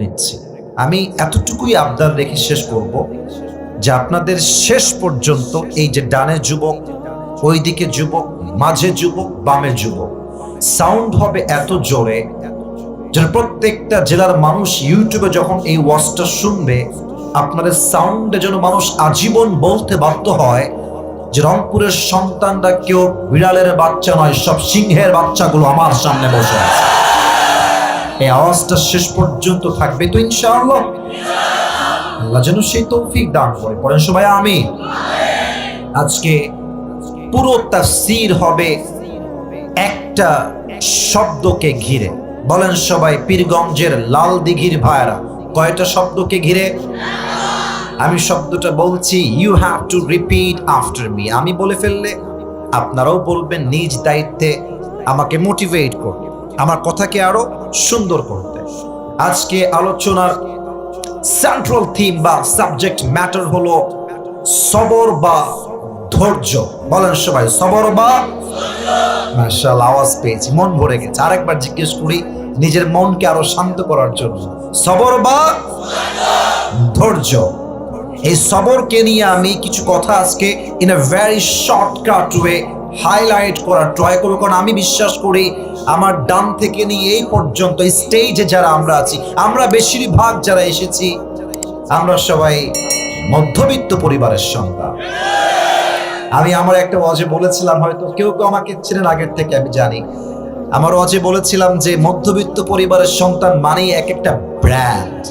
নিচ্ছি। আমি এতটুকুই আবদার রেখে শেষ করব যে আপনাদের শেষ পর্যন্ত এই যে ডানে যুবক, ওইদিকে যুবক, মাঝে যুবক, বামে যুবক সাউন্ড হবে এত জোরে যেন প্রত্যেকটা জেলার মানুষ ইউটিউবে যখন এই ওয়াজটা শুনবে, আপনাদের সাউন্ডে যেন মানুষ আজীবন বলতে বাধ্য হয় যে রংপুরের সন্তানরা কেউ বিড়ালের বাচ্চা নয়, সব সিংহের বাচ্চাগুলো আমার সামনে বসে আছে। এই আওয়াজটা শেষ পর্যন্ত থাকবে। তো ইনশাআল্লাহ, আল্লাহ যেন সেই তৌফিক দান করে। পড়েন সবাই আমি আজকে পুরো তাফসীর হবে একটা শব্দকে ঘিরে। বলেন সবাই, পীরগঞ্জের লাল দিঘির ভাইরা কয়টা শব্দকে ঘিরে? আমি শব্দটা বলছি you have to repeat after me আমি বলে ফেললে আপনারাও বলবেন, নিজ দায়িত্বে আমাকে মোটিভেট করতে আমার কথাকে আরও সুন্দর করতে। আজকে আলোচনার সেন্ট্রাল থিম বা সাবজেক্ট ম্যাটার হলো সবর বা ধৈর্য। বলেন সবাই, সবর বা মার্শাল আওয়াজ পেয়েছি, মন ভরে গেছে। আরেকবার জিজ্ঞেস করি, নিজের মনকে আরও শান্ত করার জন্য। সবর বা ধৈর্য। এই সবরকে নিয়ে আমি কিছু কথা আজকে in a very shortcut way highlight করার ট্রাই করব। কারণ আমি বিশ্বাস করি আমার ডান থেকে নিয়ে এই পর্যন্ত স্টেজে যারা আমরা আছি, আমরা বেশিরভাগ যারা এসেছি, আমরা সবাই মধ্যবিত্ত পরিবারের সন্তান। আমি আমার একটা অজে বলেছিলাম, হয়তো কেউ কেউ আমাকে ছিলেন আগের থেকে, আমি জানি। আমার অজে বলেছিলাম যে মধ্যবিত্ত পরিবারের সন্তান মানেই এক একটা ব্র্যান্ড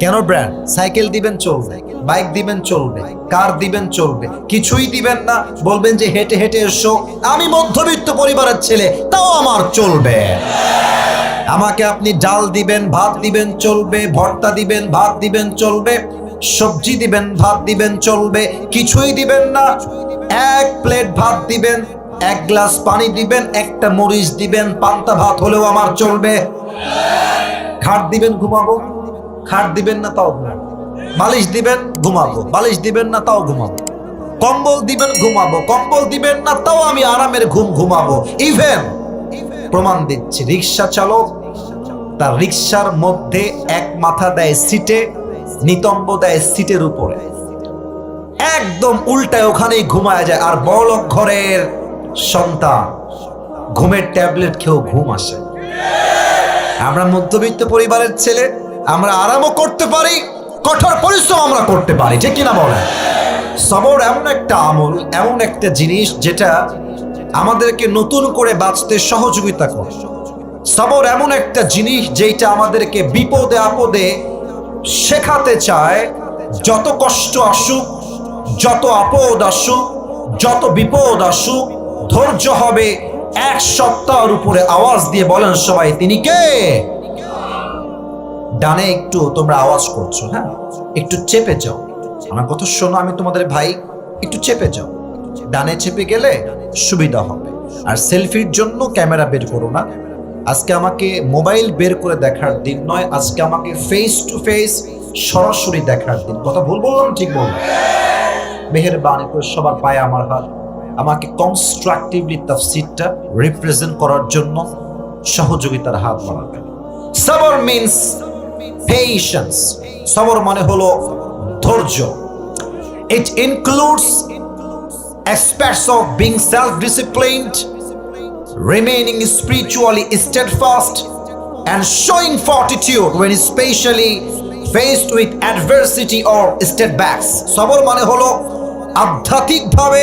কেন ব্র্যান্ড সাইকেল দিবেন, চলবে। বাইক দিবেন, চলবে। কার দিবেন, চলবে। কিছুই দিবেন না। বলবেন যে হেঁটে হেঁটে এসো। আমি মধ্যবিত্ত পরিবারের ছেলে, তাও আমার চলবে। আমাকে আপনি ডাল দিবেন, ভাত দিবেন, চলবে। ভর্তা দিবেন, ভাত দিবেন, চলবে। সবজি দিবেন, ভাত দিবেন, চলবে। কিছুই দিবেন না। এক প্লেট ভাত দিবেন, এক গ্লাস পানি দিবেন, একটা মরিচ দিবেন, পান্তা ভাত হলেও আমার চলবে। খাট দিবেন, ঘুমাবো। খাট দিবেন না, তাও ঘুমাবো। বালিশ দিবেন, ঘুমাবো। বালিশ দিবেন না, তাও ঘুমাবো। কম্বল দিবেন, ঘুমাবো। কম্বল দিবেন না, তাও আমি আরামের ঘুম ঘুমাবো। ইভেন প্রমাণ দিচ্ছি, রিক্সা চালক, তার রিক্সার মধ্যে এক মাথা দেয় সিটে, নিতম্ব দেয় সিটের উপরে। একদম উল্টায় ওখানেই ঘুমায় যায়। আর বড়লোক ঘরের সন্তান, ঘুমের ট্যাবলেট খেয়েও ঘুম আসে। আমরা মধ্যবিত্ত পরিবারের ছেলে, আমরা আরামও করতে পারি কঠোর পরিশ্রম আমরা করতে পারি, ঠিক কিনা বলে সবর এমন একটা আমল, এমন একটা জিনিস যেটা আমাদেরকে নতুন করে বাঁচতে সহযোগিতা করে। সবর এমন একটা জিনিস যেটা আমাদেরকে বিপদে আপদে শেখাতে চায়, যত কষ্ট আসুক, যত আপদ আসুক, যত বিপদ আসুক, ধৈর্য হবে এক সপ্তাহের উপরে আওয়াজ দিয়ে বলেন সবাই, তিনি কে? ডানে একটু তোমরা আওয়াজ করছ হ্যাঁ? একটু চেপে যাও। আমার কথা শোনো, আমি তোমাদের ভাই, একটু চেপে যাও। ডানে চেপে গেলে সুবিধা হবে। আর সেলফির জন্য ক্যামেরা বের করো না। আজকে আমাকে মোবাইল বের করে দেখার দিন নয়, আজকে আমাকে ফেস টু ফেস সরাসরি দেখার দিন। কথা ভুল বললাম, ঠিক বললাম? মেহেরবানি করে সবার পায়ে আমার হাত। আমাকে কনস্ট্রাকটিভলি তাফসিরটা রিপ্রেজেন্ট করার জন্য সহযোগিতার হাত বাড়াবে। সবর মিন্স পেশেন্স সবর মানে হলো ধৈর্য। It includes aspects of being self disciplined remaining spiritually steadfast and showing fortitude when specially faced with adversity or setbacks সবর মানে হলো আধ্যাত্মিকভাবে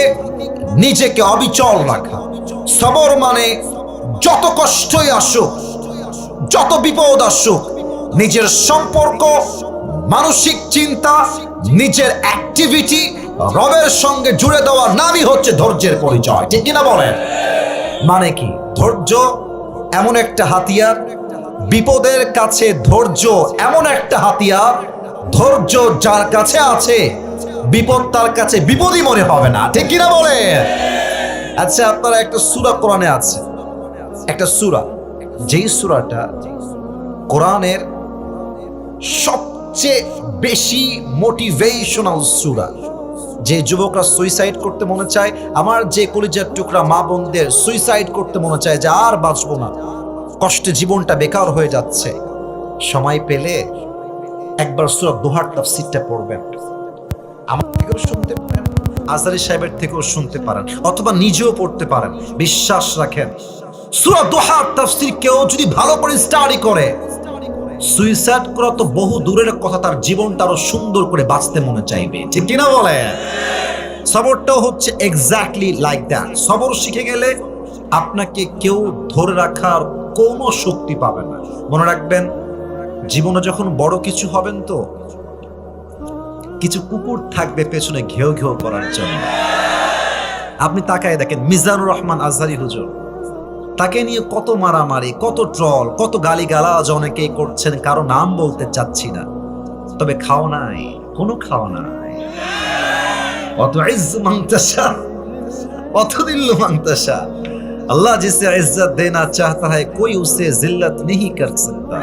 নিজেকে অবিচল রাখা। সবর মানে যত কষ্টই আসুক, যত বিপদ আসুক নিজের সম্পর্ক, মানসিক চিন্তা, নিজের অ্যাক্টিভিটি রবের সঙ্গে জুড়ে দেওয়ার নামই হচ্ছে ধৈর্যের পরিচয়। ঠিক কিনা বলেন? মানে কি? ধৈর্য এমন একটা হাতিয়ার, বিপদের কাছে ধৈর্য এমন একটা হাতিয়ার, ধৈর্য যার কাছে আছে, বিপদ তার কাছে বিপদই মনে হবে না। ঠিক কিনা বলে আচ্ছা আপনারা একটা সুরা কোরআনে আছে। একটা সুরা। যেই সুরাটা কোরআনের সবচেয়ে বেশি মোটিভেশনাল সুরা যে যুবকরা সুইসাইড করতে মনে চায়, আমার যে কলিজার টুকরা মা বোনদের সুইসাইড করতে মনে চায় যে আর বাঁচবো না। কষ্টে জীবনটা বেকার হয়ে যাচ্ছে। সময় পেলে একবার সুরা দোহার তাফসিরটা পড়বেন। আমার থেকেও শুনতে পারেন আজারি সাহেবের থেকেও শুনতে পারেন, অথবা নিজেও পড়তে পারেন। বিশ্বাস রাখেন সুরা দোহার তাফসির কেউ যদি ভালো করে স্টাডি করে সুইসাইড করা তো বহু দূরের কথা, তার জীবনটা আরও সুন্দর করে বাঁচতে মনে চাইবে। ঠিক কিনা বলে? সবরটাও হচ্ছে এক্স্যাক্টলি লাইক দ্যাট সবর শিখে গেলে আপনাকে কেউ ধরে রাখার কোনো শক্তি পাবে না। মনে রাখবেন, জীবনে যখন বড় কিছু হবেন তো, কিছু কুকুর থাকবে পেছনে ঘেউ ঘেউ করার জন্য। আপনি তাকায় দেখেন, মিজানুর রহমান আজহারি হুজুর। তাকে নিয়ে কত মারামারি কত ট্রল কত গালিগালাজ অনেকেই করছেন কারো নাম বলতে চাচ্ছি না তবে খাও নাই কোনো খাওয়া নাই অত ইজ্জ মাংতাসা অত দিল্ল মাংতাসা अल्लाह जिसे इज्जत देना चाहता है कोई उसे जिल्लत नहीं कर सकता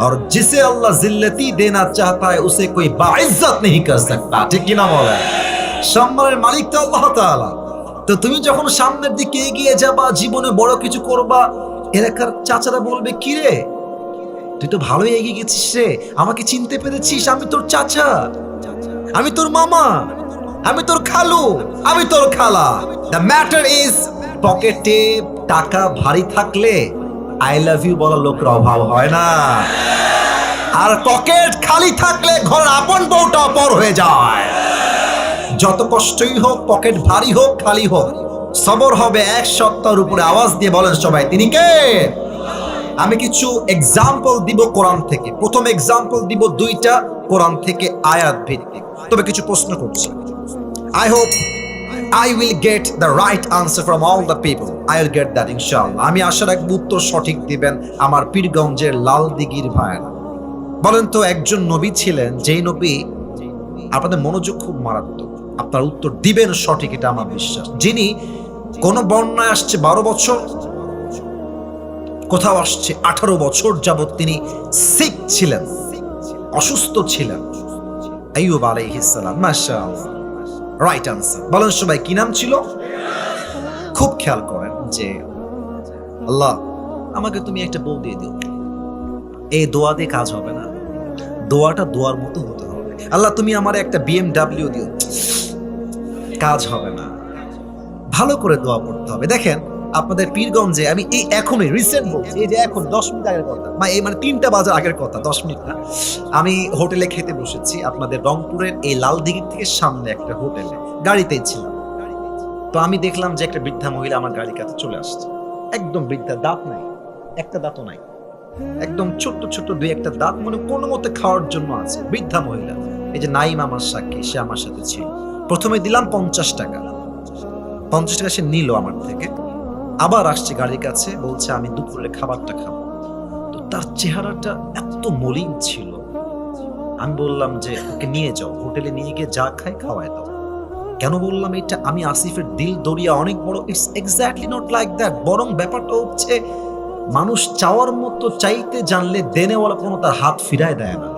और जिसे अल्लाह जिल्लती देना चाहता है उसे कोई बाइज्जत नहीं कर सकता ঠিক কি না বলে সম্মানের মালিক তো আল্লাহ তাআলা তো তুমি যখন সামনের দিকে এগিয়ে যাবা, জীবনে বড় কিছু করবা, এলাকার চাচারা বলবে, কি রে? তুই তো ভালোই এগিয়ে গেছিস রে। আমাকে চিনতে পেরেছিস? আমি তোর চাচা। আমি তোর মামা। আমি তোর খালু। আমি তোর খালা। দ্য ম্যাটার ইজ পকেটে টাকা ভারী থাকলে আই লাভ ইউ বলার লোকের অভাব হয় না। আর পকেট খালি থাকলে ঘরের আপন বউটা পর হয়ে যায়। যত কষ্টই হোক পকেট ভারী হোক, খালি হোক, সবর হবে এক সপ্তাহের উপরে। আওয়াজ দিয়ে বলেন সবাই, তিনি কে? আমি কিছু এক্সাম্পল দিব কোরআন থেকে। প্রথম এক্সাম্পল দিব দুইটা কোরআন থেকে আয়াত ভিত্তিক। তবে কিছু প্রশ্ন করছি। I hope I will get the right answer from all the people I will get that ইনশাআল্লাহ আমি আশা রাখব উত্তর সঠিক দিবেন আমার পীরগঞ্জের লাল দিঘির ভাইয়েরা। বলেন তো, একজন নবী ছিলেন, যেই নবী আপনাদের মনোযোগ খুব মারাত্মক। আপনার উত্তর দিবেন সঠিক, এটা আমার বিশ্বাস। যিনি কোন বন্যায় আসছে বারো বছর, কোথাও আসছে আঠারো বছর যাবৎ তিনি সিক ছিলেন, অসুস্থ ছিলেন। আইয়ুব আলাইহিসসালাম মাশাআল্লাহ। রাইট আনসার বলেন সবাই, কি নাম ছিল? খুব খেয়াল করেন যে, আল্লাহ, আমাকে তুমি একটা বউ দিয়ে দিও। এই দোয়া দিয়ে কাজ হবে না। দোয়াটা দোয়ার মতো হতে হবে। আল্লাহ, তুমি আমার একটা বিএমডাব্লিউ দিও। কাজ হবে না। ভালো করে দোয়া পড়তে হবে। দেখেন, আপনাদের পীরগঞ্জে, আমি এই এখনই রিসেন্ট বলছি, এই যে এখন দশ মিনিট আগের কথা, বা এই মানে তিনটা বাজার আগের কথা, দশ মিনিট না। আমি হোটেলে খেতে বসেছি, আপনাদের রংপুরের এই লাল দিঘির থেকে সামনে একটা হোটেলে, গাড়িতেই ছিলাম। তো আমি দেখলাম যে একটা বৃদ্ধা মহিলা আমার গাড়ির কাছে চলে আসছে। একদম বৃদ্ধা, দাঁত নাই, একটা দাঁতও নাই। একদম ছোট্ট ছোট্ট দুই একটা দাঁত মানে কোনো মতে খাওয়ার জন্য আছে। বৃদ্ধা মহিলা, এই যে নাইম আমার সাক্ষী, সে আমার সাথে ছিল। প্রথমে দিলাম পঞ্চাশ টাকা। পঞ্চাশ টাকা সে নিল আমার থেকে। আবার আসছে গাড়ির কাছে, বলছে, আমি দুপুরে খাবারটা খাব। তো তার চেহারাটা এত মলিন ছিল। আমি বললাম যে, ওকে নিয়ে যাও, হোটেলে নিয়ে গিয়ে যা খায় খাওয়ায় দাও। কেন বললাম এটা? আমি আসিফের দিল দরিয়া অনেক বড়। It's exactly not like that বরং ব্যাপারটা হচ্ছে, মানুষ চাওয়ার মতো চাইতে জানলে দেনেওয়ালা কোনো তার হাত ফিরায় দেয় না।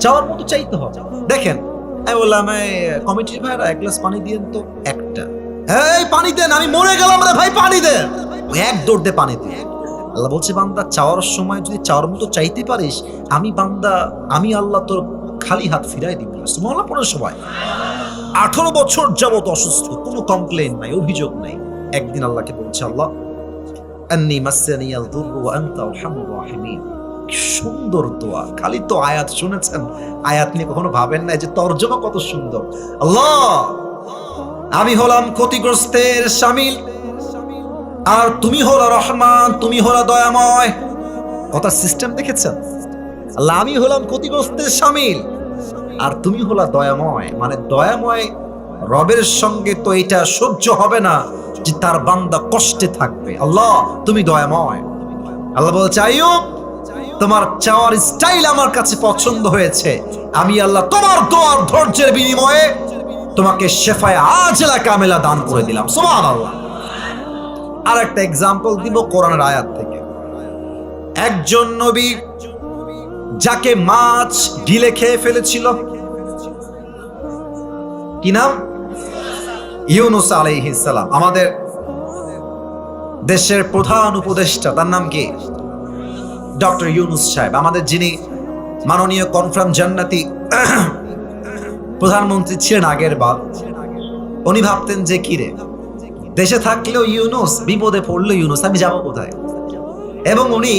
চাওয়ার মতো চাইতে হবে। দেখেন এই কমিটির ভাইরা, এক গ্লাস পানি দিয়েন তো, একটা। এই, পানি দেন, আমি মরে গেলাম রে ভাই, পানি দেন। এক দৌড় দে পানি দিয়ে। আল্লাহ বলছে, বান্দা, চাওয়ার সময় যদি চাওয়ার মতো চাইতে পারিস, আমি বান্দা, আমি আল্লাহ তোর খালি হাত ফিরাই দিব সুমহল্লা পড়ার সময় আঠারো বছর যাবত অসুস্থ, কোনো কমপ্লেন নাই, অভিযোগ নাই। একদিন আল্লাহকে বলছে, আল্লাহ, আন্নি মাসানিয়াল দুররু ওয়া আনতা আরহামুর রাহিমিন। সুন্দর দোয়া। খালি তো আয়াত শুনেছেন। আয়াত নিয়ে কখনো ভাবেন না যে তর্জমা কত সুন্দর। আল্লাহ! আমি হলাম ক্ষতিগ্রস্তের শামিল আর তুমি হলো রহমান, তুমি হলো দয়াময়। কথা সিস্টেম দেখেছেন? আল্লাহ, আমি হলাম ক্ষতিগ্রস্তের শামিল আর তুমি হলা দয়াময়। মানে দয়াময় রবের সঙ্গে তো এটা সহ্য হবে না যে তার বান্দা কষ্টে থাকবে। আল্লাহ, তুমি দয়াময়। আল্লাহ বলছে, আইয়ুব! তোমার চাওয়ার স্টাইল আমার কাছে পছন্দ হয়েছে। আমি আল্লাহ তোমার দোয়ার ধৈর্যের বিনিময়ে তোমাকে শেফায় আজলা কামেলা দান করে দিলাম। সুবহান আল্লাহ আর একটা এক্সাম্পল দিব কোরআনের আয়াত থেকে। একজন নবী যাকে মাছ গিলে খেয়ে ফেলেছিল। কি নাম? ইউনুস আলাইহিস সালাম। আমাদের দেশের প্রধান উপদেষ্টা, তার নাম কি? ডক্টর ইউনুস সাহেব, আমাদের যিনি মাননীয় কনফার্ম জান্নাতি প্রধানমন্ত্রী ছিলেন আগের বার, উনি ভাবতেন যে কিরে দেশে থাকলেও ইউনুস, বিপদে পড়ল ইউনুস, আমি যাব কোথায়? এবং উনি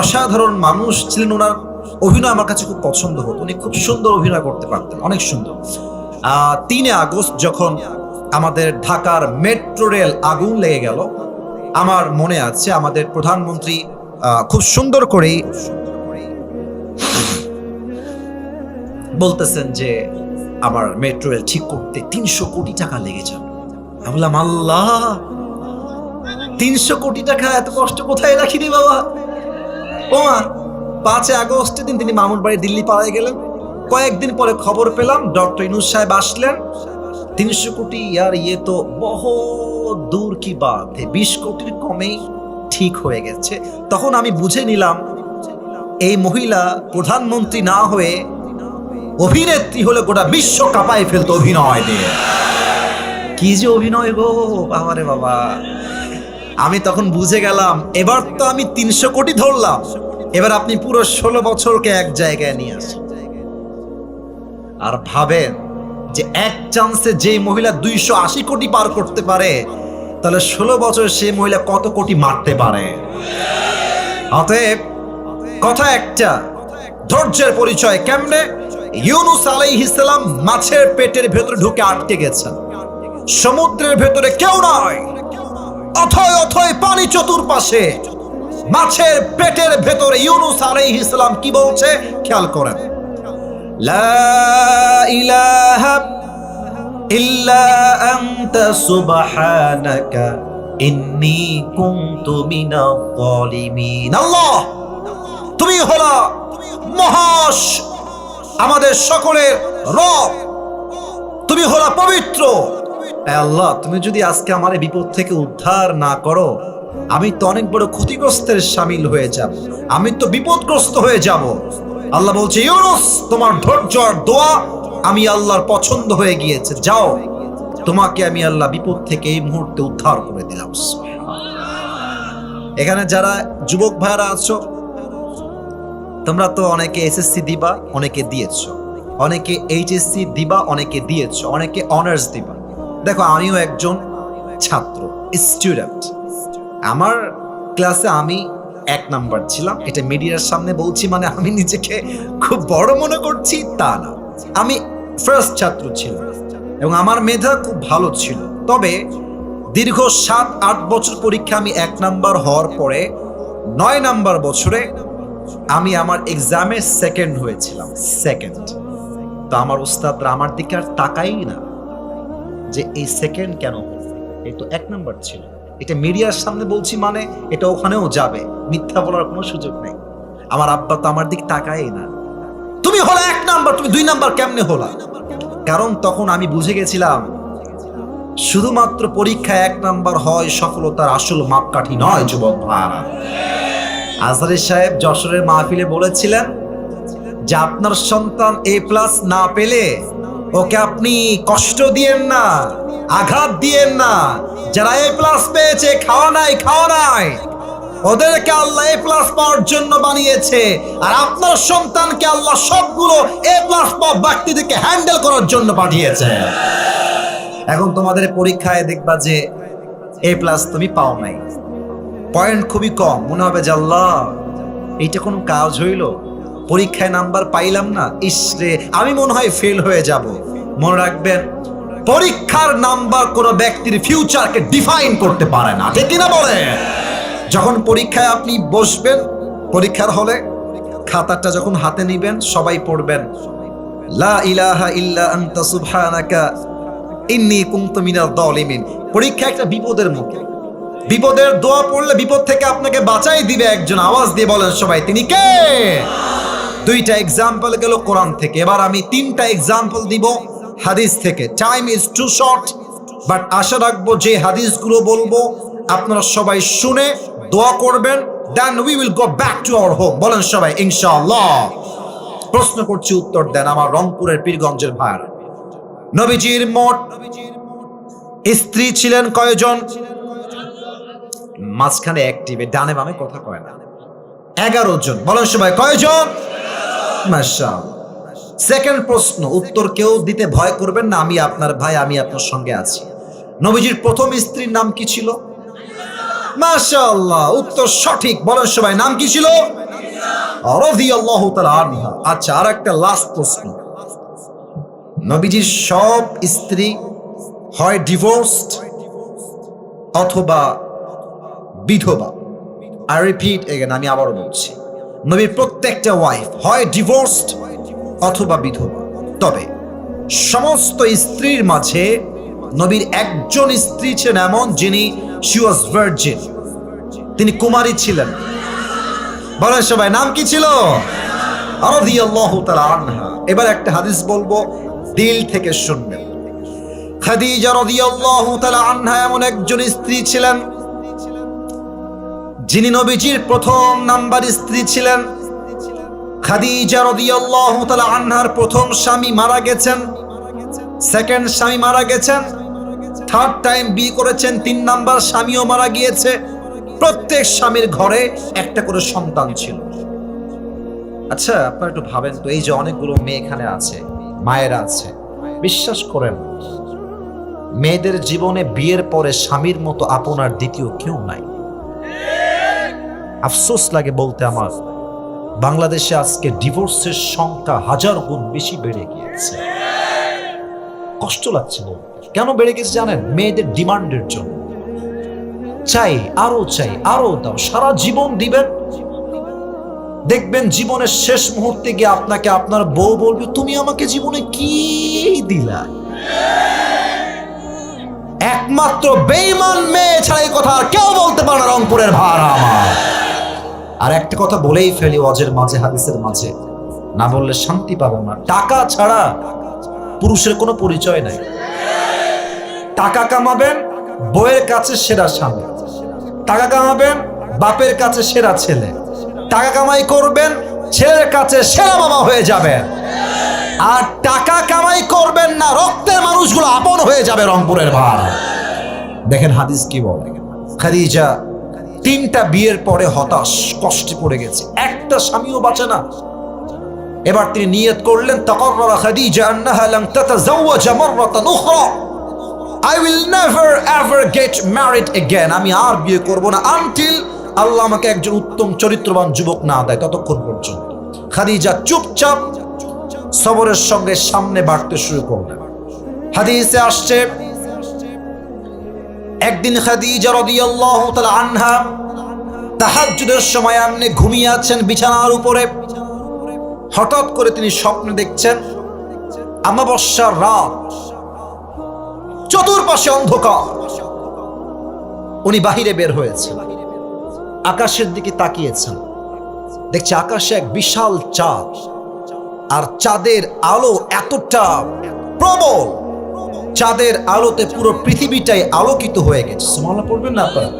অসাধারণ মানুষ ছিলেন, ওনার অভিনয় আমার কাছে খুব পছন্দ হতো, উনি খুব সুন্দর অভিনয় করতে পারতেন, অনেক সুন্দর। তিনে আগস্ট যখন আমাদের ঢাকার মেট্রো রেল আগুন লেগে গেল, আমার মনে আছে আমাদের প্রধানমন্ত্রী খুব সুন্দর করেই বলতেছেন যে আমার মেট্রো রেল ঠিক করতে তিনশো কোটি টাকা লেগে যাবে। আমি বললাম, আল্লাহ! তিনশো কোটি টাকা এত কষ্ট কোথায় রাখি রে বাবা? ও মা পাঁচই আগস্টের দিন তিনি মামুন বাড়ি দিল্লি পাড়ায় গেলেন। কয়েকদিন পরে খবর পেলাম, ডক্টর ইনুস সাহেব আসলেন। তিনশো কোটি আর ইয়ে তো বহু দূর কি হে বিশ কোটির কমেই ঠিক হয়ে গেছে। তখন আমি বুঝে নিলাম, এই মহিলা প্রধানমন্ত্রী না হয়ে অভিনেত্রী হলে গোটা বিশ্ব কাঁপায় ফেলতো অভিনয় দিয়ে কি যে অভিনয় গো বাবারে বাবা। আমি তখন বুঝে গেলাম, এবার তো আমি তিনশো কোটি ধরলাম। এবার আপনি পুরো ষোলো বছরকে এক জায়গায় নিয়ে আসেন। আর ভাবেন যে এক চান্সে যে মহিলা দুইশো আশি কোটি পার করতে পারে তাহলে ষোলো বছর সে মহিলা কত কোটি মারতে পারে? অতএব কথা একটা, ধৈর্যের পরিচয় কেমনে? ইউনুস আলাইহিসসালাম মাছের পেটের ভেতরে ঢুকে আটকে গেছেন সমুদ্রের ভেতরে কেউ নয়। অথয় অথয় পানি চতুর্পাশে মাছের পেটের ভেতরে ইউনুস আলাইহিস সালাম কি বলছে? খেয়াল করেন। লা ইলাহা তুমি হলা মহাস আমাদের সকলের রব। তুমি হলা পবিত্র। আল্লাহ, তুমি যদি আজকে আমার বিপদ থেকে উদ্ধার না করো, আমি তো অনেক বড় ক্ষতিগ্রস্তের সামিল হয়ে যাব। আমি তো বিপদগ্রস্ত হয়ে যাব। আল্লাহ বলছে, ইউনুস, তোমার ধৈর্য আর দোয়া আমি আল্লাহর পছন্দ হয়ে গিয়েছে। যাও, তোমাকে আমি আল্লাহ বিপদ থেকে এই মুহূর্তে উদ্ধার করে দিলাম। এখানে যারা যুবক ভাইরা আছো, তোমরা তো অনেকে এসএসসি দিবা, অনেকে দিয়েছ। অনেকে এইচএসসি দিবা, অনেকে দিয়েছ। অনেকে অনার্স দিবা। দেখো, আমিও একজন ছাত্র স্টুডেন্ট আমার ক্লাসে আমি এক নাম্বার ছিলাম। এটা মিডিয়ার সামনে বলছি মানে আমি নিজেকে খুব বড় মনে করছি তা না। আমি ফার্স্ট ছাত্র ছিলাম এবং আমার মেধা খুব ভালো ছিল। তবে দীর্ঘ সাত, আট বছর পরীক্ষা আমি এক নাম্বার হওয়ার পরে নয় নাম্বার বছরে আমি আমার এক্সামে সেকেন্ড হয়েছিলাম সেকেন্ড তো আমার উস্তাদরা আমার দিকে আর তাকাই না যে এই সেকেন্ড কেন? এই তো এক নাম্বার ছিল। এটা মিডিয়ার সামনে বলছি মানে এটা ওখানেও যাবে। মিথ্যা বলার কোনো সুযোগ নেই। আমার আব্বা তো আমার দিক তাকাই না। নাম্বার তুমি দুই নাম্বার কেমনে হলা? কারণ তখন আমি বুঝে গেছিলাম, শুধুমাত্র পরীক্ষায় এক নাম্বার হয় সফলতার আসল মাপকাঠি নয়, যুবক ভাইরা। আজহারি সাহেব যশোরের মাহফিলে বলেছিলেন যে, আপনার সন্তান এ প্লাস না পেলে ওকে আপনি কষ্ট দিয়েন না, আঘাত দিয়েন না। যারা এ প্লাস পেয়েছে, খাওয়া নাই খাওয়া নাই। ওদেরকে আল্লাহ এ প্লাস পাওয়ার জন্য বানিয়েছে। আর আপনার সন্তানকে আল্লাহ সবগুলো এ প্লাস পাওয়া ব্যক্তিদেরকে হ্যান্ডেল করার জন্য পাঠিয়েছে। এখন তোমাদের পরীক্ষায় দেখবা যে এ প্লাস তুমি পাও নাই। পয়েন্ট খুবই কম। মনে হবে যে আল্লাহ, এইটা কোনো কাজ হইল? পরীক্ষায় নাম্বার পাইলাম না? ইসরে আমি মনে হয় ফেল হয়ে যাব। মনে রাখবেন, পরীক্ষার নাম্বার কোনো ব্যক্তির ফিউচারকে ডিফাইন করতে পারে না। ঠিক কিনা বলে যখন পরীক্ষায় আপনি বসবেন, পরীক্ষার হলে খাতাটা যখন হাতে নিবেন, সবাই পড়বেন। লা ইলাহা ইল্লা আনতা সুবহানাকা, ইন্নী কুনতু পরীক্ষা একটা বিপদের মুখে। বিপদের দোয়া পড়লে বিপদ থেকে আপনাকে বাঁচাই দিবে একজন। আওয়াজ দিয়ে বলেন সবাই, তিনি কে? দুইটা এক্সাম্পল গেল কোরআন থেকে। এবার আমি তিনটা এক্সাম্পল দিব হাদিস থেকে। Time is too short but আশা রাখব যে হাদিসগুলো বলব, আপনারা সবাই শুনে দোয়া করবেন then we will go back to our home বলেন সবাই, ইনশাআল্লাহ। প্রশ্ন করছি, উত্তর দেন আমার রংপুরের পীরগঞ্জের ভাইরা নবীজির মোট স্ত্রী ছিলেন কয়জন? মাঝখানে অ্যাক্টিভে ডানে বামে কথা কয় না। এগারো জন। বলেন সবাই, কয়জন? মাশাআল্লাহ। সেকেন্ড প্রশ্ন, উত্তর কেউ দিতে ভয় করবেন না, আমি আপনার ভাই, আমি আপনার সঙ্গে আছি। নবীজির প্রথম স্ত্রীর নাম কি ছিল? মাশাআল্লাহ, উত্তর সঠিক। বলেন সবাই, নাম কি ছিল? রাদিয়াল্লাহু তাআলা আনহা। আচ্ছা আর একটা লাস্ট প্রশ্ন। নবীজির সব স্ত্রী হয় ডিভোর্সড অথবা বিধবা। আই রিপিট এগেন আমি আবারও বলছি। নবীর প্রত্যেকটা ওয়াইফ হয় ডিভোর্সড অথবা বিধবা। তবে সমস্ত স্ত্রীর মাঝে নবীর একজন স্ত্রী ছিলেন এমন যিনি শি ওয়াজ ভার্জিন তিনি কুমারী ছিলেন। বলেন সবাই, নাম কি ছিল? এবার একটা হাদিস বলব, দিল থেকে শুনবেন। খাদিজা রাদিয়াল্লাহু তাআলা আনহা এমন একজন স্ত্রী ছিলেন, যিনি নবীজির প্রথম নাম্বার স্ত্রী ছিলেন। খাদিজা রাদিয়াল্লাহু তাআলা আনহার প্রথম স্বামী মারা গেছেন। সেকেন্ড স্বামী মারা গেছেন। থার্ড টাইম বিয়ে করেছেন, তিন নাম্বার স্বামীও মারা গিয়েছে। প্রত্যেক স্বামীর ঘরে একটা করে সন্তান ছিল। আচ্ছা আপনারা একটু ভাবেন তো, এই যে অনেকগুলো মেয়ে এখানে আছে, মায়েরা আছে, বিশ্বাস করেন, মেয়েদের জীবনে বিয়ের পরে স্বামীর মতো আপনার দ্বিতীয় কেউ নাই। আফসোস লাগে বলতে আমার, বাংলাদেশে আজকে ডিভোর্সের সংখ্যা হাজার গুণ বেশি বেড়ে গিয়েছে। কষ্ট লাগছে বলতে। কেন বেড়ে গেছে জানেন? মেয়েদের ডিমান্ডের জন্য। চাই, আরও চাই, আরও দাও, সারা জীবন দিবেন। দেখবেন জীবনের শেষ মুহূর্তে গিয়ে আপনাকে আপনার বউ বলবে, তুমি আমাকে জীবনে কি দিলা? একমাত্র বেইমান মেয়ে ছাড়া কথা আর কেউ বলতে পারে না রংপুরের ভাড়া আমার। আর একটা কথা বলেই ফেলি অজের মাঝে, হাদিসের মাঝে। না বললে শান্তি পাবো না। টাকা ছাড়া পুরুষের কোনো পরিচয় নাই। টাকা কামাবেন বইয়ের কাছে সেরা স্বামী। টাকা কামাবেন, বাপের কাছে সেরা ছেলে। টাকা কামাই করবেন, ছেলের কাছে সেরা মামা হয়ে যাবেন। আর টাকা কামাই করবেন না, রক্তের মানুষগুলো আপন হয়ে যাবে রংপুরের ভার। দেখেন হাদিস কি বলে? খাদিজা তিনটা বিয়ের পরে হতাশ, কষ্টে পড়ে গেছে। একটা স্বামীও বাঁচে না। এবার তিনি নিয়ত করলেন তাকাররা খাদিজা আন্নাহা লান তাতাজাওয়াজা মাররাতান Ukhra. I will never ever get married again আমি আর বিয়ে করব না আনটিল আল্লাহ আমাকে একজন উত্তম চরিত্রবান যুবক না দেয় ততক্ষণ পর্যন্ত। খাদিজা চুপচাপ সবরের সঙ্গে সামনে বাড়তে শুরু করলেন হাদিসে আসছে, একদিন খাদিজা রাদিয়াল্লাহু তাআলা আনহা তাহাজ্জুদের সময় আপনি ঘুমিয়ে আছেন বিছানার উপরে। হঠাৎ করে তিনি স্বপ্নে দেখছেন, আমাবস্যার রাত। চতুর্পাশে অন্ধকার। উনি বাহিরে বের হয়েছেন। আকাশের দিকে তাকিয়েছেন। দেখছে আকাশে এক বিশাল চাঁদ। আর চাঁদের আলো এতটা প্রবল। চাঁদের আলোতে পুরো পৃথিবীটাই আলোকিত হয়ে গেছে। সুমাল্লাহ পড়বেন না আপনারা?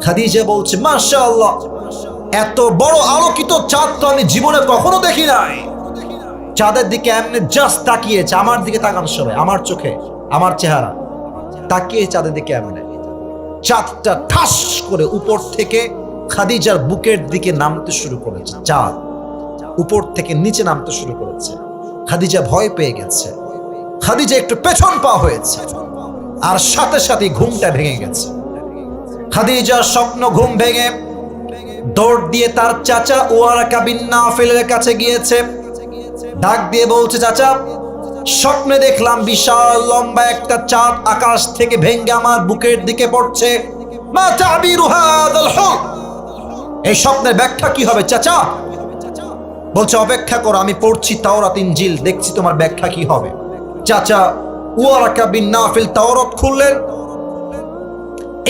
খাদিজা বলছে মাশা আল্লাহ এত বড় আলোকিত চাঁদ তো আমি জীবনে কখনো দেখি নাই। চাঁদের দিকে এমনি জাস্ট তাকিয়েছে। আমার দিকে তাকান সবাই, আমার চোখে। আমার চেহারা তাকিয়ে চাঁদের দিকে এমনি চাঁদটা ঠাস করে উপর থেকে খাদিজার বুকের দিকে নামতে শুরু করেছে। চাঁদ উপর থেকে নিচে নামতে শুরু করেছে। খাদিজা ভয় পেয়ে গেছে। খাদিজা একটু পেছন পা হয়েছে আর সাথে সাথে ঘুমটা ভেঙে গেছে। খাদিজার স্বপ্ন ঘুম ভেঙে দৌড় দিয়ে তার চাচা ওয়ারাকা বিন নাফিলের কাছে গিয়েছে। ডাক দিয়ে বলছে, চাচা স্বপ্নে দেখলাম বিশাল লম্বা একটা চাঁদ আকাশ থেকে ভেঙ্গে আমার বুকের দিকে পড়ছে। এই স্বপ্নের ব্যাখ্যা কি হবে, চাচা? বলছে, অপেক্ষা করো, আমি পড়ছি তাওরাত ইনজিল, দেখছি তোমার ব্যাখ্যা কি হবে। চাচা ওয়ারাকা বিন নাফিল তাওরাত খুললেন,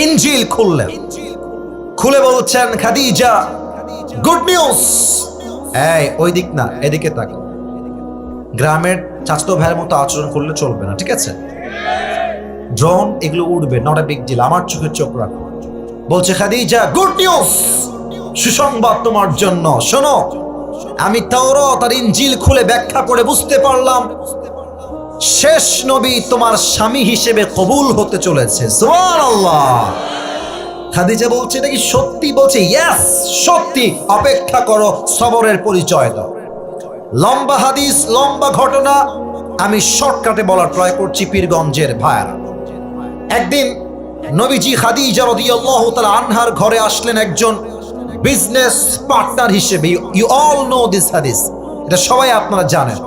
ইনজিল খুললেন। খুলে বলছেন, খাদিজা, গুড নিউজ। এই, ওই দিক না, এদিকে তাক। গ্রামের চাচতো ভাইয়ের মতো আচরণ করলে চলবে না, ঠিক আছে? ড্রোন এগুলো উড়বে নট এ বিগ ডিল আমার চোখে চোখ রাখো। বলছে খাদিজা গুড নিউজ সুসংবাদ তোমার জন্য। শোনো, আমি তাওরাত আর ইনজিল খুলে ব্যাখ্যা করে বুঝতে পারলাম, শেষ নবী তোমার স্বামী হিসেবে কবুল হতে চলেছে। সুবহানাল্লাহ! খাদিজা বলছে, এটা কি সত্যি? বলছে ইয়াস সত্যি। অপেক্ষা করো, সবরের পরিচয় দাও। লম্বা হাদিস, লম্বা ঘটনা, আমি শর্টকাটে বলার ট্রাই করছি পীরগঞ্জের ভাইয়ারা। একদিন নবীজি খাদিজা রাদিয়াল্লাহু তাআলা আনহার ঘরে আসলেন একজন বিজনেস পার্টনার হিসেবে। ইউ অল নো দিস হাদিস এটা সবাই আপনারা জানেন।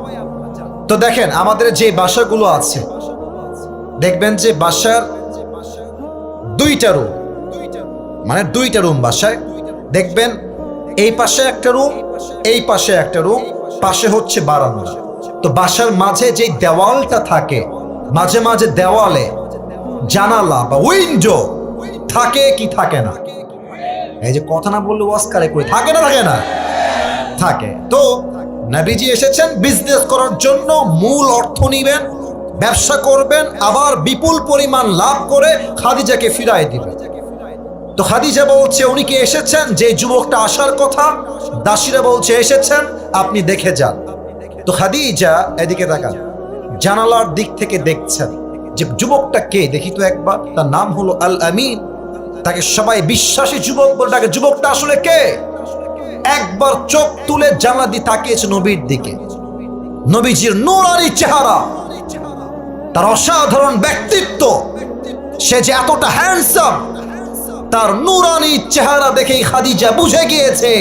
তো দেখেন, আমাদের যে বাসাগুলো আছে, দেখবেন যে বাসার দুইটা রুম মানে দুইটা রুম বাসায়। দেখবেন এই পাশে একটা রুম, এই পাশে একটা রুম, পাশে হচ্ছে বারান্দা। তো বাসার মাঝে যে দেওয়ালটা থাকে, মাঝে মাঝে দেওয়ালে জানালা বা উইন্ডো থাকে কি থাকে না? এই যে কথা না বললে ওয়াস্কারে করে থাকে না থাকে না? থাকে। তো নাবিজি এসেছেন বিজনেস করার জন্য মূল অর্থ নিবেন, ব্যবসা করবেন, আবার বিপুল পরিমাণ লাভ করে খাদিজাকে ফিরাই দিবেন। তো খাদিজা বলছে, উনি কি এসেছেন? যে যুবকটা আসার কথা, দাসীরা বলছে, এসেছেন, আপনি দেখে যান। তো খাদিজা এদিকে তাকান, জানালার দিক থেকে দেখছেন যে যুবকটা কে? দেখি তো একবার, তার নাম হলো আল আমিন তাকে সবাই বিশ্বাসী যুবক বলে ডাকে, যুবকটা আসলে কে? একবার চোখ তুলে জানলা দিয়ে তাকিয়েছে নবীর দিকে। নবীজির নোরারি চেহারা, তার অসাধারণ ব্যক্তিত্ব। সে যে এতটা হ্যান্ডসাম তার নুরানি চেহারা দেখেই খাদিজা বুঝে গিয়েছে,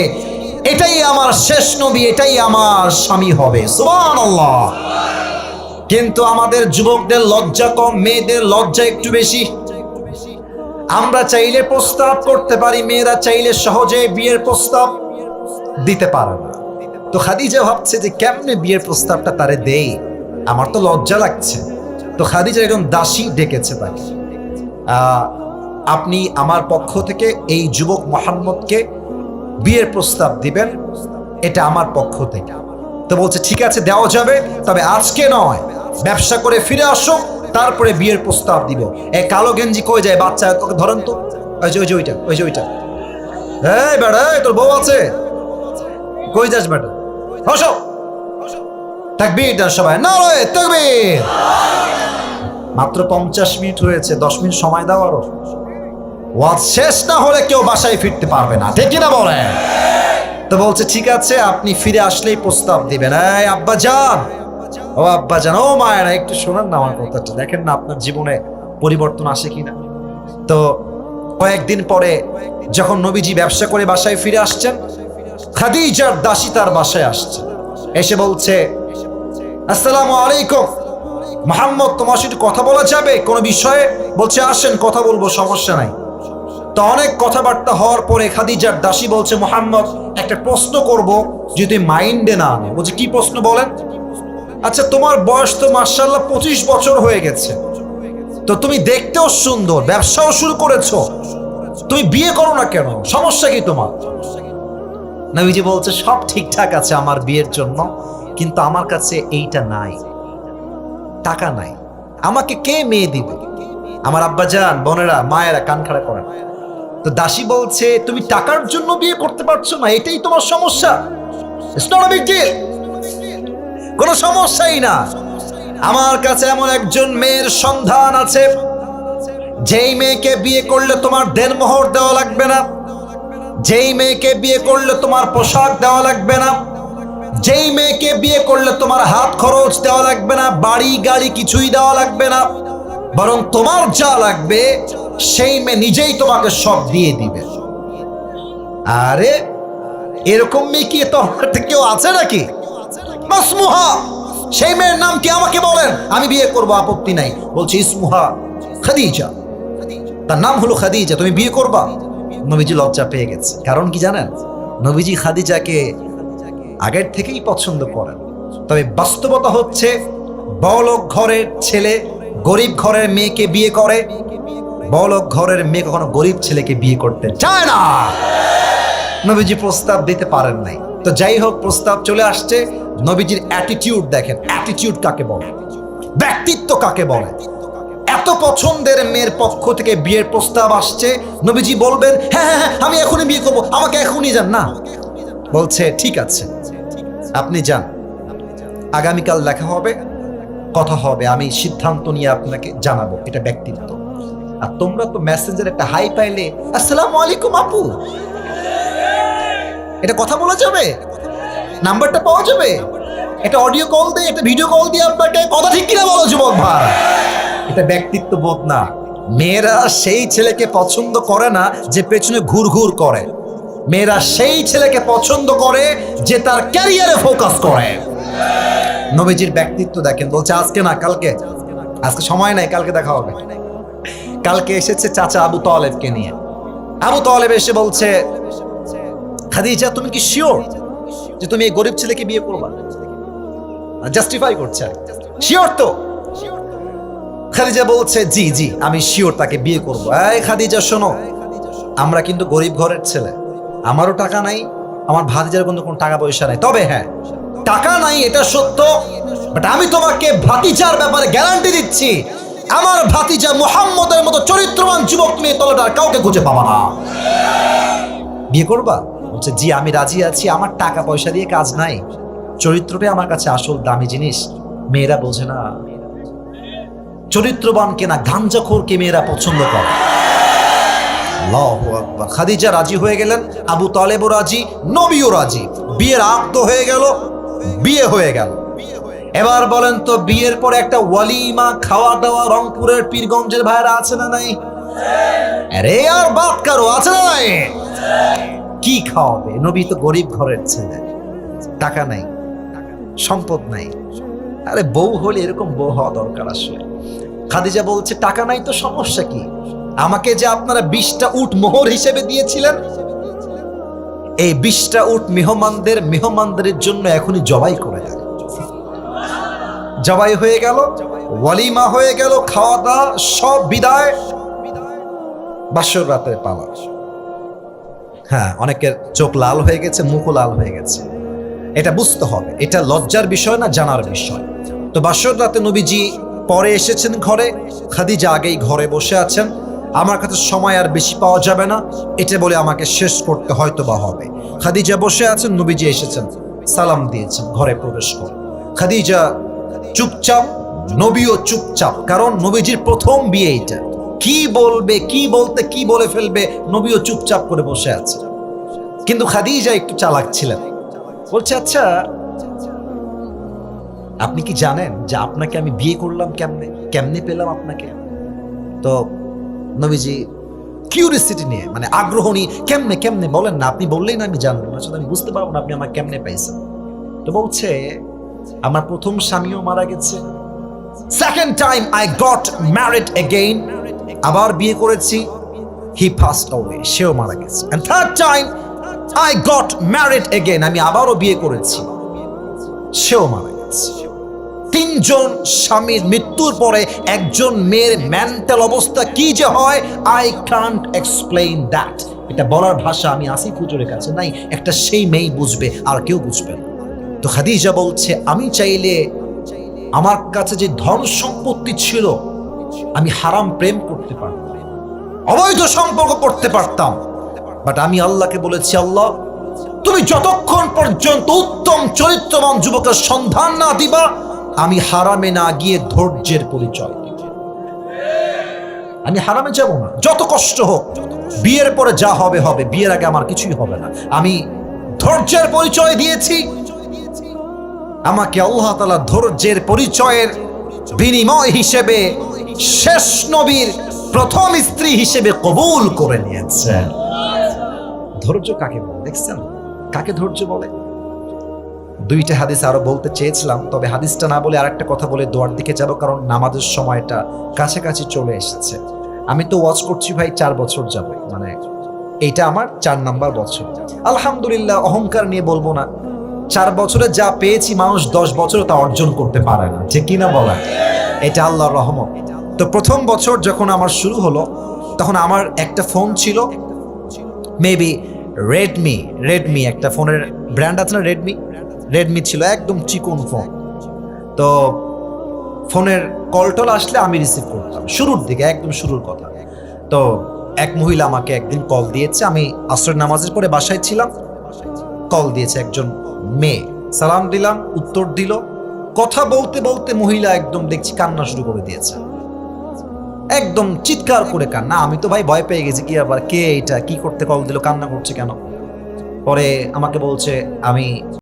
এটাই আমার শেষ নবী, এটাই আমার স্বামী হবে। সুবহানাল্লাহ। কিন্তু আমাদের যুবকদের লজ্জা কম, মেয়েদের লজ্জা একটু বেশি। আমরা চাইলে প্রস্তাব করতে পারি, মেয়েরা চাইলে সহজে বিয়ের প্রস্তাব দিতে পারে না। তো খাদিজা ভাবছে যে কেমনে বিয়ের প্রস্তাবটা তারে দেই? আমার তো লজ্জা লাগছে। তো খাদিজা একজন দাসী ডেকেছে তাকে। আপনি আমার পক্ষ থেকে এই যুবক মোহাম্মদকে বিয়ের প্রস্তাব দিবেন, এটা আমার পক্ষ থেকে। তো বলছে, ঠিক আছে, দেওয়া যাবে, তবে আজকে নয়। ব্যবসা করে ফিরে আসো তারপরে বিয়ের প্রস্তাব দিব। এই কালো গেঞ্জি কয়ে যায় বাচ্চা? ধরেন তো। ওই যে ওই যে, ওইটা, ওই যে, ওইটা। এই বেড়া তোর বউ আছে? কই যাস বেটা? হসো তাকবীর দেন সবাই। না রয়ে মাত্র পঞ্চাশ মিনিট হয়েছে, দশ মিনিট সময় দাও আরও। ওয়াজ শেষ না হলে কেউ বাসায় ফিরতে পারবে না। ঠিক না বলে তো বলছে, ঠিক আছে, আপনি ফিরে আসলেই প্রস্তাব দিবেন। এই আব্বা যান। ও আব্বা যান। ও মায়েরা, একটু শোনান না আমার কথাটা। দেখেন না আপনার জীবনে পরিবর্তন আসে কিনা। তো কয়েকদিন পরে যখন নবীজি ব্যবসা করে বাসায় ফিরে আসছেন, খাদিজার দাসী তার বাসায় আসছে। এসে বলছে, আসসালামু আলাইকুম। মোহাম্মদ, তোমার সাথে কথা বলা যাবে কোনো বিষয়ে? বলছে, আসেন, কথা বলব, সমস্যা নাই। তো অনেক কথাবার্তা হওয়ার পরে খাদিজার দাসী বলছে, মোহাম্মদ, একটা প্রশ্ন করব যদি মাইন্ডে না আনে। বলছে, কি প্রশ্ন বলেন? আচ্ছা তোমার বয়স তো মার্শাল্লাহ পঁচিশ বছর হয়ে গেছে। তো তুমি দেখতেও সুন্দর, ব্যবসাও শুরু করেছ। তুমি বিয়ে করো না কেন? সমস্যা কি তোমার? নবীজি বলছে, সব ঠিকঠাক আছে আমার বিয়ের জন্য, কিন্তু আমার কাছে এইটা নাই। টাকা নাই। আমাকে কে মেয়ে দিবে? আমার আব্বা যান বোনেরা, মায়েরা কান খাড়া করেন। তো দাসী বলছে, তুমি টাকার জন্য বিয়ে করতে পারছ না, এটাই তোমার সমস্যা. কোনো সমস্যাই না। আমার কাছে এমন একজন মেয়ের সন্ধান আছে। যেই মেয়েকে বিয়ে করলে তোমার দেনমোহর দেওয়া লাগবে না। যেই মেয়েকে বিয়ে করলে তোমার পোশাক দেওয়া লাগবে না। যেই মেয়েকে বিয়ে করলে তোমার হাত খরচ দেওয়া লাগবে না। বাড়ি গাড়ি কিছুই দেওয়া লাগবে না। বরং তোমার যা লাগবে, সেই মেয়ে নিজেই তোমাকে সব দিয়ে দিবে। আরে, এরকম মেয়ে কি তোমার কেউ আছে নাকি? সেই মেয়ের নাম কি আমাকে বলেন? আমি বিয়ে করব, আপত্তি নাই। বলছি, ইসমুহা, খাদিজা। তার নাম হলো খাদিজা, তুমি বিয়ে করবা? নবীজি লজ্জা পেয়ে গেছে। কারণ কি জানেন? নবীজি খাদিজাকে আগের থেকেই পছন্দ করেন। তবে বাস্তবতা হচ্ছে, বড়লোক ঘরের ছেলে গরিব ঘরের মেয়েকে বিয়ে করে বলক ঘরের মেয়ে কখনো গরিব ছেলেকে বিয়ে করতে চায় না। নবীজি প্রস্তাব দিতে পারেন নাই। তো যাই হোক, প্রস্তাব চলে আসছে। নবীজির অ্যাটিটিউড দেখেন। অ্যাটিটিউড কাকে বলে? ব্যক্তিত্ব কাকে বলে? এত পছন্দের মেয়ের পক্ষ থেকে বিয়ের প্রস্তাব আসছে। নবীজি বলবেন হ্যাঁ হ্যাঁ হ্যাঁ আমি এখনই বিয়ে করব। আমাকে এখনই যান। না। বলছে, ঠিক আছে। আপনি যান। আগামীকাল দেখা হবে। কথা হবে, আমি সিদ্ধান্ত নিয়ে আপনাকে জানাব, এটা ব্যক্তিত্ব আর তোমরা তো মেসেঞ্জার একটা হাই পাইলে, আসসালামু আলাইকুম আপু। এটা কথা বলা যাবে? নাম্বারটা পাওয়া যাবে? এটা অডিও কল দিয়ে একটা ভিডিও কল দিয়ে আপনাকে কথা ঠিক কিনা বলো, যুবক ভাই। এটা ব্যক্তিত্ব বোধ না। মেয়েরা সেই ছেলেকে পছন্দ করে না, যে পেছনে ঘুর ঘুর করে। মেয়েরা সেই ছেলেকে পছন্দ করে যে তার ক্যারিয়ারে ফোকাস করে। নবীজির ব্যক্তিত্ব দেখেন, বলছে, আজকে না, কালকে। আজকে সময় নাই, কালকে দেখা হবে। কালকে এসেছে চাচা আবু তলেবকে নিয়ে। আবু তলেব এসে বলছে, খাদিজা, তুমি কি শিওর যে তুমি এই গরিব ছেলেকে বিয়ে করবা? জাস্টিফাই করছে। শিওর তো? খাদিজা বলছে, জি জি, আমি শিওর তাকে বিয়ে করব। এই খাদিজা, শোনো, আমরা কিন্তু গরিব ঘরের ছেলে। আমারও টাকা নাই, আমার ভাতিজার কিন্তু কোনো টাকা পয়সা নাই। তবে হ্যাঁ টাকা নাই এটা সত্য বাট আমি তোমাকে ভাতিজার ব্যাপারে গ্যারান্টি দিচ্ছি, আমার ভাতিজা মুহাম্মদের মতো চরিত্রবান যুবক মেয়ে তলাটা কাউকে খুঁজে পাবা না। বিয়ে করবা? বলছে, জি, আমি রাজি আছি, আমার টাকা পয়সা দিয়ে কাজ নাই। চরিত্রটাই আমার কাছে আসল দামি জিনিস। মেয়েরা বোঝে না চরিত্রবানকে না গাঞ্জাখোরকে মেয়েরা পছন্দ করে। আকবার। খাদিজা রাজি হয়ে গেলেন, আবু তালেবও রাজি, নবীও রাজি। বিয়ের আগ তো হয়ে গেল, বিয়ে হয়ে গেল। এবার বলেন তো, বিয়ের পরে একটা ওয়ালিমা খাওয়া দাওয়া রংপুরের পীরগঞ্জের ভাইরা আছে না নাই? আরে, আর বাদ কারও আছে না নাই? কি খাওয়াবে? নবী তো গরিব ঘরের ছেলে। টাকা নাই, সম্পদ নাই। আরে, বউ হলে এরকম বউ হওয়া দরকার আসলে। খাদিজা বলছে, টাকা নাই তো সমস্যা কি? আমাকে যে আপনারা বিশটা উট মোহর হিসেবে দিয়েছিলেন, এই বিশটা উট মেহমানদের মেহমানদের জন্য এখনই জবাই করে দেন। জবাই হয়ে গেল, ওয়ালিমা হয়ে গেল খাওয়া দাওয়া সব বিদায়। বাসর রাতের পালা। হ্যাঁ অনেকের চোখ লাল হয়ে গেছে, মুখও লাল হয়ে গেছে। এটা বুঝতে হবে, এটা লজ্জার বিষয় না জানার বিষয়। তো বাসর রাতে নবীজি পরে এসেছেন ঘরে, খাদিজা আগেই ঘরে বসে আছেন। আমার কাছে সময় আর বেশি পাওয়া যাবে না। এটা বলে আমাকে শেষ করতে হয়তো বা হবে। খাদিজা বসে আছেন, নবীজি এসেছেন। সালাম দিয়েছেন, ঘরে প্রবেশ করে খাদিজা চুপচাপ, নবীও চুপচাপ, কারণ নবীজির প্রথম বিয়ে এটা। কি বলবে, কি বলতে, কি বলে ফেলবে, নবীও চুপচাপ করে বসে আছে কিন্তু খাদিজা একটু চালাক ছিলেন। বলছে আচ্ছা আপনি কি জানেন যে আপনাকে আমি বিয়ে করলাম কেমনে? কেমনে পেলাম আপনাকে? তো নবীজি কিউরিসিটি নিয়ে মানে আগ্রহ নিয়ে কেমনে কেমনে বলেন না? আপনি বললেই না আমি জানব না আমি বুঝতে পারব না আপনি আমার কেমনে পাইছেন। তো বলছে, আমার প্রথম স্বামীও মারা গেছে। Second time I got married again আবার বিয়ে করেছি। হি ফাস্ট অ্যাওয়ে সেও মারা গেছে। And third time I got married again আমি আবারও বিয়ে করেছি। সেও মারা গেছে। তিনজন স্বামীর মৃত্যুর পরে একজন মেয়ের মেন্টাল অবস্থা কি যে হয় আই কান্ট এক্সপ্লেইন দ্যাট এটা বলার ভাষা আমি আসিফ হুজুরের কাছে নাই, একটা সেই মেয়ে বুঝবে, আর কেউ বুঝবে না। তো খাদিজা বলছে, আমি চাইলে আমার কাছে যে ধন সম্পত্তি ছিল, আমি হারাম প্রেম করতে পারতাম। অবৈধ সম্পর্ক করতে পারতাম। বাট আমি আল্লাহকে বলেছি, আল্লাহ, তুমি যতক্ষণ পর্যন্ত উত্তম চরিত্রবান যুবকের সন্ধান না দিবা আমি হারামে না গিয়ে ধৈর্যের পরিচয় আমি হারামে যাব না, যত কষ্ট হোক, বিয়ের পরে যা হবে হবে, বিয়ের আগে আমার কিছুই হবে না। আমি ধৈর্যের পরিচয় দিয়েছি। আমাকে আল্লাহ তালা ধৈর্যের পরিচয়ের বিনিময় হিসেবে শেষ নবীর প্রথম স্ত্রী হিসেবে কবুল করে নিয়েছেন। ধৈর্য কাকে বলে? দেখছেন? কাকে ধৈর্য বলে? দুইটা হাদিস আরও বলতে চেয়েছিলাম, তবে হাদিসটা না বলে আরেকটা কথা বলে দোয়ার দিকে যাব, কারণ নামাজের সময়টা কাছাকাছি চলে এসেছে। আমি তো ওয়াচ করছি ভাই চার বছর যাব মানে এইটা আমার চার নাম্বার বছর। আলহামদুলিল্লাহ, অহংকার নিয়ে বলব না। চার বছরে যা পেয়েছি মানুষ দশ বছরে তা অর্জন করতে পারে না যে কিনা বলা? এটা আল্লাহর রহমত। তো প্রথম বছর যখন আমার শুরু হলো, তখন আমার একটা ফোন ছিল মেবি রেডমি রেডমি একটা ফোনের ব্র্যান্ড আছে না রেডমি রেডমি ছিল একদম চিকন ফোন। তো ফোনের কল টল আসলে আমি রিসিভ করতাম, শুরুর দিকে, একদম শুরুর কথা। তো এক মহিলা আমাকে একদিন কল দিয়েছে, আমি আসরের নামাজের পরে বাসায় ছিলাম। কল দিয়েছে একজন মেয়ে, সালাম দিলাম, উত্তর দিল। কথা বলতে বলতে মহিলা একদম দেখছি কান্না শুরু করে দিয়েছে। একদম চিৎকার করে কান্না, আমি তো ভাই ভয় পেয়ে গেছি, কি আবার কে এটা কি করতে কল দিল, কান্না করছে কেন? পরে আমাকে বলছে, আমি